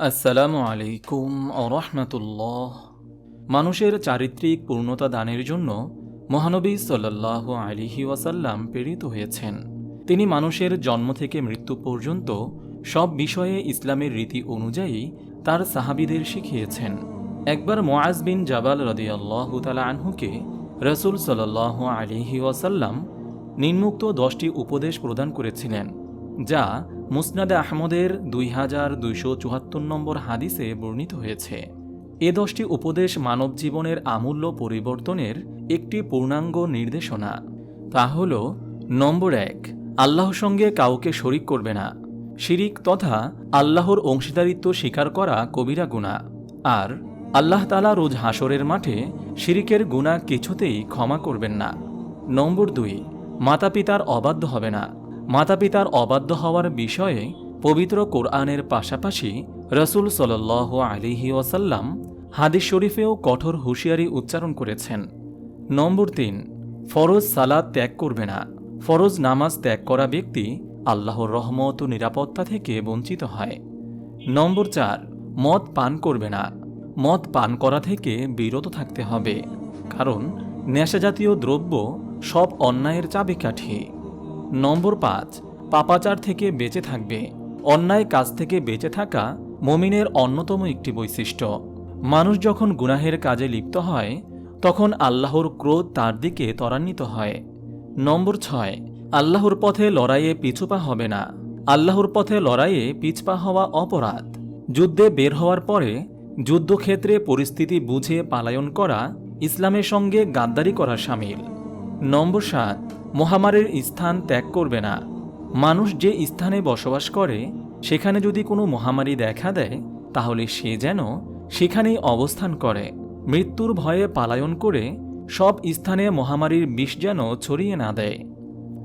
আসসালামু আলাইকুম রহমতুল্লাহ মানুষের চারিত্রিক পূর্ণতা দানের জন্য মহানবী সাল্লাহ আলিহি ওয়াসাল্লাম প্রেরিত হয়েছেন। তিনি মানুষের জন্ম থেকে মৃত্যু পর্যন্ত সব বিষয়ে ইসলামের রীতি অনুযায়ী তার সাহাবিদের শিখিয়েছেন। একবার মোয়াজ বিন জাবাল রদিয়াল্লাহ তালা আনহুকে রসুল সাল্লাহ আলিহি ওয়াসাল্লাম নিম্মুক্ত দশটি উপদেশ প্রদান করেছিলেন, যা মুসনাদে আহমদের দুই হাজার দুইশো চুয়াত্তর নম্বর হাদিসে বর্ণিত হয়েছে, এ দশটি উপদেশ মানব জীবনের আমূল্য পরিবর্তনের একটি পূর্ণাঙ্গ নির্দেশনা। তা হল, নম্বর এক, আল্লাহর সঙ্গে কাউকে শরিক করবে না। শিরিক তথা আল্লাহর অংশীদারিত্ব স্বীকার করা কবিরা গুণা আর, আল্লাহ তালা রোজ হাসরের মাঠে শিরিকের গুণা কিছুতেই ক্ষমা করবেন না। নম্বর দুই মাতা পিতার অবাধ্য হবে না। মাতা পিতার অবাধ্য হওয়ার বিষয়ে পবিত্র কোরআনের পাশাপাশি রসুল সাল আলিহি ওয়াসাল্লাম হাদিস শরীফেও কঠোর হুঁশিয়ারি উচ্চারণ করেছেন। নম্বর তিন, ফরজ সালাদ ত্যাগ করবে না। ফরজ নামাজ ত্যাগ করা ব্যক্তি আল্লাহর রহমত ও নিরাপত্তা থেকে বঞ্চিত হয়। নম্বর চার, মদ পান করবে না। মদ পান করা থেকে বিরত থাকতে হবে। কারণ নেশাজাতীয় দ্রব্য সব অন্যায়ের চাবিকাঠি। নম্বর পাঁচ, পাপাচার থেকে বেঁচে থাকবে। অন্যায় কাজ থেকে বেঁচে থাকা মমিনের অন্যতম একটি বৈশিষ্ট্য। মানুষ যখন গুনাহের কাজে লিপ্ত হয়, তখন আল্লাহর ক্রোধ তার দিকে ত্বরান্বিত হয়। নম্বর ছয়, আল্লাহর পথে লড়াইয়ে পিছুপা হবে না। আল্লাহর পথে লড়াইয়ে পিছপা হওয়া অপরাধ। যুদ্ধে বের হওয়ার পরে যুদ্ধক্ষেত্রে পরিস্থিতি বুঝে পালায়ন করা, ইসলামের সঙ্গে গাদ্দারি করা সামিল। নম্বর সাত, মহামারীর স্থান ত্যাগ করবে না। মানুষ যে স্থানে বসবাস করে, সেখানে যদি কোনো মহামারী দেখা দেয়, তাহলে সে যেন সেখানেই অবস্থান করে। মৃত্যুর ভয়ে পালায়ন করে সব স্থানে মহামারীর বিষ যেন ছড়িয়ে না দেয়।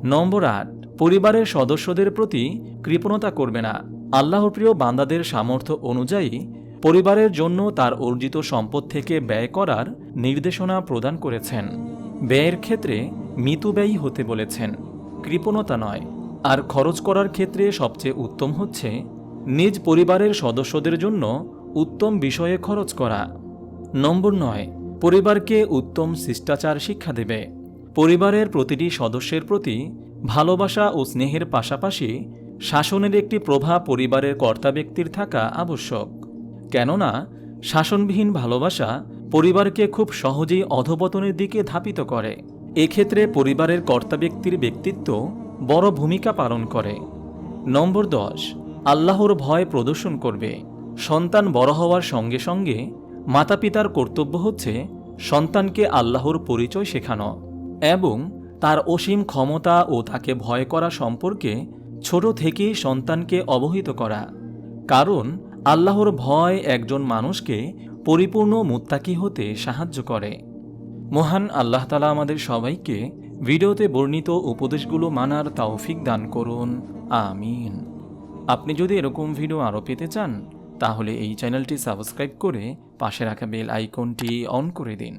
নম্বর আট, পরিবারের সদস্যদের প্রতি কৃপণতা করবে না। আল্লাহর প্রিয় বান্দাদের সামর্থ্য অনুযায়ী পরিবারের জন্য তার অর্জিত সম্পদ থেকে ব্যয় করার নির্দেশনা প্রদান করেছেন। ব্যয়ের ক্ষেত্রে মিতুব্যয়ী হতে বলেছেন। কৃপণতা নয়। আর খরচ করার ক্ষেত্রে সবচেয়ে উত্তম হচ্ছে নিজ পরিবারের সদস্যদের জন্য উত্তম বিষয়ে খরচ করা। নম্বর নয়, পরিবারকে উত্তম শিষ্টাচার শিক্ষা দেবে। পরিবারের প্রতিটি সদস্যের প্রতি ভালোবাসা ও স্নেহের পাশাপাশি শাসনের একটি প্রভাব পরিবারের কর্তা ব্যক্তির থাকা আবশ্যক। কেননা, শাসনবিহীন ভালোবাসা পরিবারকে খুব সহজেই অধপতনের দিকে ধাপিত করে। এক্ষেত্রে পরিবারের কর্তা ব্যক্তির ব্যক্তিত্ব বড় ভূমিকা পালন করে। নম্বর দশ, আল্লাহর ভয় প্রদর্শন করবে। সন্তান বড় হওয়ার সঙ্গে সঙ্গে মাতা পিতার কর্তব্য হচ্ছে সন্তানকে আল্লাহর পরিচয় শেখানো এবং তার অসীম ক্ষমতা ও তাকে ভয় করা সম্পর্কে ছোট থেকেই সন্তানকে অবহিত করা। কারণ আল্লাহর ভয় একজন মানুষকে পরিপূর্ণ মুত্তাকি হতে সাহায্য করে। মহান আল্লাহ তালা আমাদের সবাইকে ভিডিওতে বর্ণিত উপদেশগুলো মানার তাওফিক দান করুন। আমিন। আপনি যদি এরকম ভিডিও আরও পেতে চান, তাহলে এই চ্যানেলটি সাবস্ক্রাইব করে পাশে রাখা বেল আইকনটি অন করে দিন।